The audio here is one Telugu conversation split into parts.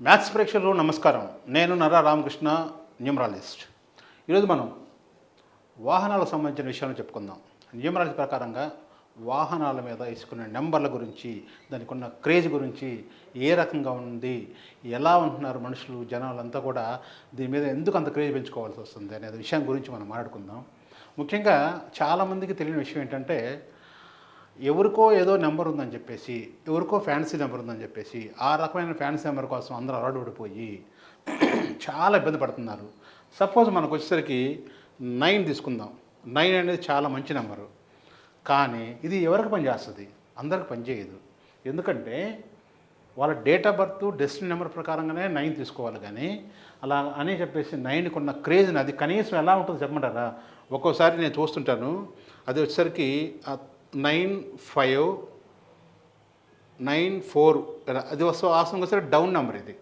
మ్యాథ్స్ ప్రేక్షకులు నమస్కారం. నేను నరా రామకృష్ణ న్యూమరాలజిస్ట్. ఈరోజు మనం వాహనాలకు సంబంధించిన విషయాలను చెప్పుకుందాం. న్యూమరాలజీ ప్రకారంగా వాహనాల మీద వేసుకునే నెంబర్ల గురించి దానికి ఉన్న క్రేజ్ గురించి ఏ రకంగా ఉంది ఎలా ఉంటున్నారు మనుషులు జనాలంతా కూడా దీని మీద ఎందుకు అంత క్రేజ్ పెంచుకోవాల్సి వస్తుంది అనే విషయం గురించి మనం మాట్లాడుకుందాం. ముఖ్యంగా చాలామందికి తెలియని విషయం ఏంటంటే ఎవరికో ఏదో నెంబర్ ఉందని చెప్పేసి ఎవరికో ఫ్యాన్సీ నెంబర్ ఉందని చెప్పేసి ఆ రకమైన ఫ్యాన్సీ నెంబర్ కోసం అందరూ అలవాటుపడిపోయి చాలా ఇబ్బంది పడుతున్నారు. సపోజ్ మనకు వచ్చేసరికి నైన్ తీసుకుందాం. నైన్ అనేది చాలా మంచి నెంబరు. కానీ ఇది ఎవరికి పనిచేస్తుంది అందరికి పనిచేయదు ఎందుకంటే వాళ్ళ date of birth destiny number ప్రకారంగానే నైన్ తీసుకోవాలి కానీ అలా అని చెప్పేసి నైన్కి ఉన్న క్రేజ్ని అది కనీసం ఎలా ఉంటుందో చెప్పమంటారా? ఒక్కోసారి నేను చూస్తుంటాను. అది వచ్చేసరికి నైన్ ఫైవ్ నైన్ ఫోర్ అది వస్తూ ఆసం వచ్చేసరికి డౌన్ నెంబర్ ఇది.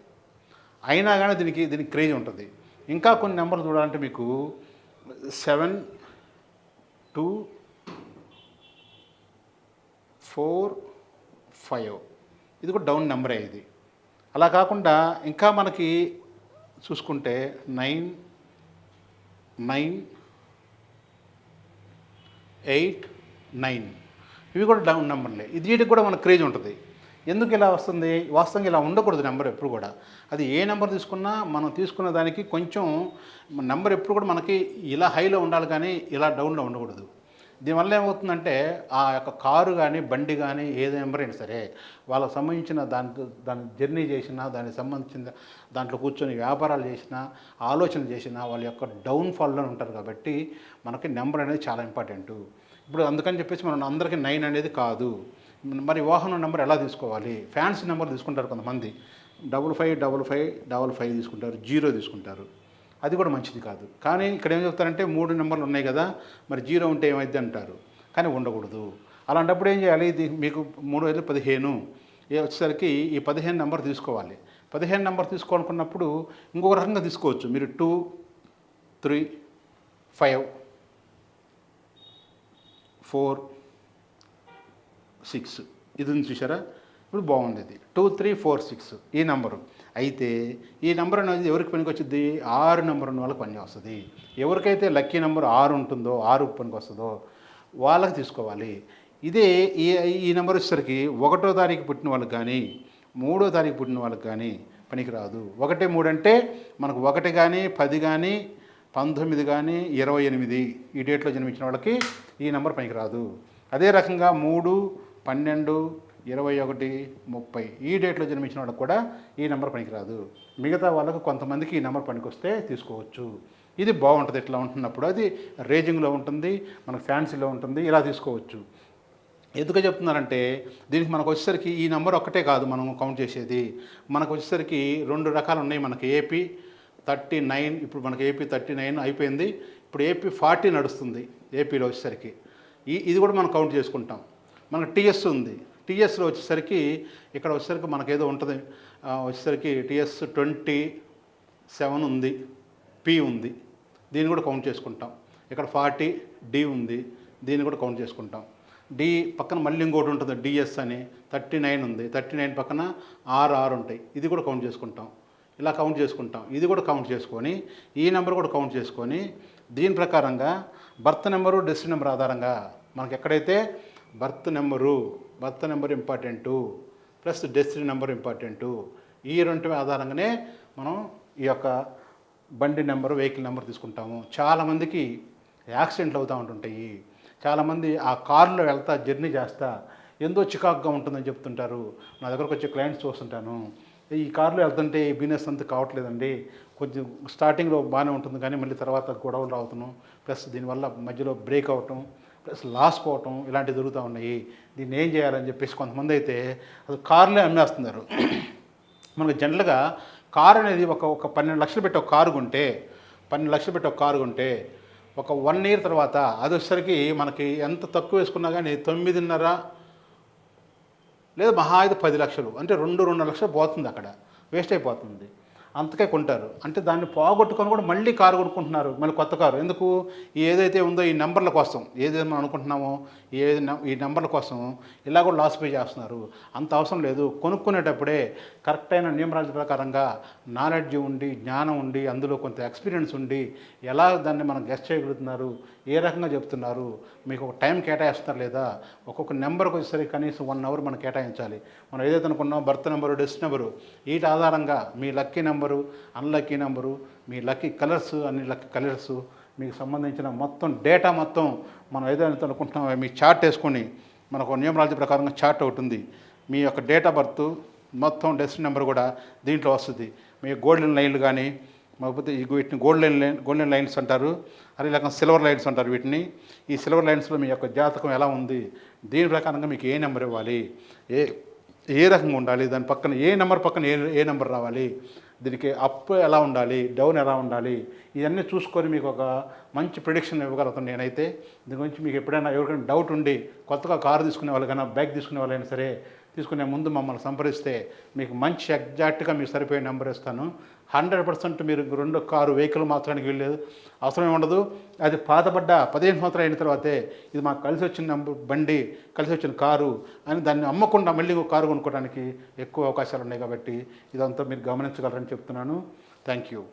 అయినా కానీ దీనికి దీనికి క్రేజ్ ఉంటుంది. ఇంకా కొన్ని నెంబర్లు చూడాలంటే మీకు సెవెన్ టూ ఫోర్ ఫైవ్ ఇది కూడా డౌన్ నెంబరే ఇది. అలా కాకుండా ఇంకా మనకి చూసుకుంటే నైన్ నైన్ ఎయిట్ నైన్ ఇవి కూడా డౌన్ నెంబర్లే. ఇది వీటికి కూడా మన క్రేజ్ ఉంటుంది. ఎందుకు ఇలా వస్తుంది? వాస్తవంగా ఇలా ఉండకూడదు నెంబర్ ఎప్పుడు కూడా. అది ఏ నెంబర్ తీసుకున్నా మనం తీసుకున్న దానికి కొంచెం నెంబర్ ఎప్పుడు కూడా మనకి ఇలా హైలో ఉండాలి కానీ ఇలా డౌన్లో ఉండకూడదు. దీనివల్ల ఏమవుతుందంటే ఆ యొక్క కారు కానీ బండి కానీ ఏది నెంబర్ అయినా సరే వాళ్ళకి సంబంధించిన దాంతో దాని జర్నీ చేసినా దానికి సంబంధించిన దాంట్లో కూర్చొని వ్యాపారాలు చేసినా ఆలోచన చేసినా వాళ్ళ యొక్క డౌన్ఫాల్లో ఉంటారు కాబట్టి మనకి నెంబర్ అనేది చాలా ఇంపార్టెంట్. ఇప్పుడు అందుకని చెప్పేసి మనం అందరికీ నైన్ అనేది కాదు. మరి వాహనం నెంబర్ ఎలా తీసుకోవాలి? ఫ్యాన్సీ నెంబర్ తీసుకుంటారు కొంతమంది. Double five double five double five తీసుకుంటారు. జీరో తీసుకుంటారు. అది కూడా మంచిది కాదు. కానీ ఇక్కడ ఏం చెప్తారంటే మూడు నెంబర్లు ఉన్నాయి కదా మరి జీరో ఉంటే ఏమైంది అంటారు. కానీ ఉండకూడదు. అలాంటప్పుడు ఏం చేయాలి? ఇది మీకు మూడు వేలు పదిహేను. వచ్చేసరికి ఈ పదిహేను నెంబర్ తీసుకోవాలి. పదిహేను నెంబర్ తీసుకోవాలనుకున్నప్పుడు ఇంకొక రకంగా తీసుకోవచ్చు. మీరు two three five four six. ఇది ఉంది చూసారా ఇప్పుడు బాగుంది ఇది టూ త్రీ ఫోర్ సిక్స్ ఈ నెంబరు. అయితే ఈ నెంబర్ అనేది ఎవరికి పనికి వచ్చింది ఆరు నెంబర్ ఉన్న వాళ్ళకి పని వస్తుంది ఎవరికైతే లక్కీ నెంబర్ ఆరు ఉంటుందో ఆరు పనికి వస్తుందో వాళ్ళకి తీసుకోవాలి. ఇదే ఈ ఈ నెంబర్ వచ్చేసరికి ఒకటో తారీఖు పుట్టిన వాళ్ళకి కానీ మూడో తారీఖు పుట్టిన వాళ్ళకి కానీ పనికిరాదు. ఒకటి మూడు అంటే మనకు ఒకటి కానీ పది కానీ పంతొమ్మిది కానీ ఇరవై ఎనిమిది ఈ డేట్లో జన్మించిన వాళ్ళకి ఈ నెంబర్ పనికిరాదు అదే రకంగా మూడు పన్నెండు ఇరవై ఒకటి ముప్పై ఈ డేట్లో జన్మించిన వాళ్ళకి కూడా ఈ నెంబర్ పనికిరాదు మిగతా వాళ్ళకు కొంతమందికి ఈ నెంబర్ పనికొస్తే తీసుకోవచ్చు. ఇది బాగుంటుంది. ఇట్లా ఉంటున్నప్పుడు అది రేజింగ్లో ఉంటుంది మనకు ఫ్యాన్సీలో ఉంటుంది ఇలా తీసుకోవచ్చు. ఎందుకు చెప్తున్నారంటే దీనికి మనకు వచ్చేసరికి ఈ నెంబర్ ఒక్కటే కాదు మనం కౌంట్ చేసేది. మనకు వచ్చేసరికి రెండు రకాలు ఉన్నాయి మనకి. ఏపీ థర్టీ నైన్ ఇప్పుడు మనకి ఏపీ థర్టీ నైన్ అయిపోయింది. ఇప్పుడు ఏపీ ఫార్టీ నడుస్తుంది ఏపీలో వచ్చేసరికి. ఈ ఇది కూడా మనం కౌంట్ చేసుకుంటాం. మనకు టీఎస్ ఉంది. టీఎస్లో వచ్చేసరికి ఇక్కడ వచ్చేసరికి మనకేదో ఉంటుంది. వచ్చేసరికి టీఎస్ ట్వంటీ సెవెన్ ఉంది. పి ఉంది. దీన్ని కూడా కౌంట్ చేసుకుంటాం. ఇక్కడ ఫార్టీ డి ఉంది. దీన్ని కూడా కౌంట్ చేసుకుంటాం. డి పక్కన మళ్ళీ ఇంకోటి ఉంటుంది. డిఎస్ అని. థర్టీ నైన్ ఉంది. థర్టీ నైన్ పక్కన ఆర్ ఆర్ ఉంటాయి. ఇది కూడా కౌంట్ చేసుకుంటాం. ఇలా కౌంట్ చేసుకుంటాం. ఇది కూడా కౌంట్ చేసుకొని ఈ నెంబర్ కూడా కౌంట్ చేసుకొని దీని ప్రకారంగా బర్త్ నెంబరు డెస్ట్ నెంబర్ ఆధారంగా మనకి ఎక్కడైతే birth number birth number important plus destiny number important ఈ రెండు ఆధారంగానే మనం ఈ యొక్క బండి నెంబర్ వెహికల్ నెంబర్ తీసుకుంటాము. చాలామందికి యాక్సిడెంట్లు అవుతూ ఉంటుంటాయి. చాలామంది ఆ కారులో వెళ్తా జర్నీ చేస్తా ఎంతో చికాకుగా ఉంటుందని చెప్తుంటారు. నా దగ్గరకు వచ్చే క్లయింట్స్ చూస్తుంటాను. ఈ కారులో వెళ్తుంటే ఈ బిజినెస్ అంతా కావట్లేదండి. కొంచెం స్టార్టింగ్లో బాగానే ఉంటుంది కానీ మళ్ళీ తర్వాత గొడవలు రావటం ప్లస్ దీనివల్ల మధ్యలో బ్రేక్ అవటం ప్లస్ లాస్ పోవటం ఇలాంటివి జరుగుతూ ఉన్నాయి. దీన్ని ఏం చేయాలని చెప్పేసి కొంతమంది అయితే అది కార్లే అమ్మేస్తున్నారు. మనకు జనరల్గా కారు అనేది ఒక ఒక పన్నెండు లక్షలు పెట్టి ఒక కారు కొంటే పన్నెండు లక్షలు పెట్టి ఒక కారు కొంటే ఒక వన్ ఇయర్ తర్వాత అది వచ్చేసరికి మనకి ఎంత తక్కువ వేసుకున్నా కానీ తొమ్మిదిన్నర లేదా మహా అయితే పది లక్షలు అంటే రెండు రెండు లక్షలు పోతుంది అక్కడ. వేస్ట్ అయిపోతుంది. అంతకే కొంటారు. అంటే దాన్ని పోగొట్టుకొని కూడా మళ్ళీ కారు కొనుక్కుంటున్నారు. మళ్ళీ కొత్త కారు. ఎందుకు? ఏదైతే ఉందో ఈ నెంబర్ల కోసం. ఏదైతే మనం అనుకుంటున్నామో ఏది ఈ నెంబర్ల కోసం ఇలా కూడా లాస్ పే చేస్తున్నారు. అంత అవసరం లేదు. కొనుక్కునేటప్పుడే కరెక్ట్ అయిన నియమరాజు ప్రకారంగా నాలెడ్జ్ ఉండి జ్ఞానం ఉండి అందులో కొంత ఎక్స్పీరియన్స్ ఉండి ఎలా దాన్ని మనం గెస్ట్ చేయగలుగుతున్నారు? ఏ రకంగా చెప్తున్నారు? మీకు ఒక టైం కేటాయిస్తున్నారు లేదా? ఒక్కొక్క నెంబర్కి వచ్చేసరికి కనీసం వన్ అవర్ మనం కేటాయించాలి. మనం ఏదైతే అనుకున్నామో బర్త్ నెంబరు డెస్ట్ నెంబరు వీటి ఆధారంగా మీ లక్కీ నెంబర్ అన్లక్కీ నెంబరు మీ లక్కీ కలర్స్ అన్ని లక్కీ కలర్స్ మీకు సంబంధించిన మొత్తం డేటా మొత్తం మనం ఏదైతే అనుకుంటున్నామో మీ చార్ట్ వేసుకొని మనకు నియమరాజు ప్రకారంగా చార్ట్ ఒకటి ఉంది. మీ యొక్క డేట్ ఆఫ్ బర్త్ మొత్తం డెస్టిన్ నెంబర్ కూడా దీంట్లో వస్తుంది. మీ గోల్డెన్ లైన్లు కానీ లేకపోతే వీటిని గోల్డెన్ లైన్ గోల్డెన్ లైన్స్ అంటారు. అదే రకం సిల్వర్ లైన్స్ అంటారు వీటిని. ఈ సిల్వర్ లైన్స్లో మీ యొక్క జాతకం ఎలా ఉంది? దీని ప్రకారంగా మీకు ఏ నెంబర్ ఇవ్వాలి? ఏ ఏ రకంగా ఉండాలి? దాని పక్కన ఏ నెంబర్ పక్కన ఏ ఏ నెంబర్ రావాలి? దీనికి అప్ ఎలా ఉండాలి డౌన్ ఎలా ఉండాలి ఇవన్నీ చూసుకొని మీకు ఒక మంచి ప్రిడిక్షన్ ఇవ్వగలుగుతాను నేనైతే. దీని గురించి మీకు ఎప్పుడైనా ఎవరికైనా డౌట్ ఉండి కొత్తగా కారు తీసుకునే వాళ్ళకైనా బైక్ తీసుకునే వాళ్ళైనా సరే తీసుకునే ముందు మమ్మల్ని సంప్రదిస్తే మీకు మంచి ఎగ్జాక్ట్గా మీకు సరిపోయే నెంబర్ ఇస్తాను. హండ్రెడ్ పర్సెంట్ మీరు రెండు కారు వెహికల్ మాత్రానికి వెళ్ళలేదు. అవసరం ఉండదు. అది పాతబడ్డ పదిహేను సంవత్సరాలు అయిన తర్వాతే ఇది మాకు కలిసి వచ్చిన బండి కలిసి వచ్చిన కారు అని దాన్ని అమ్మకుండా మళ్ళీ ఇంకో కారు కొనుక్కోవడానికి ఎక్కువ అవకాశాలు ఉన్నాయి కాబట్టి ఇదంతా మీరు గమనించగలరని చెప్తున్నాను. Thank you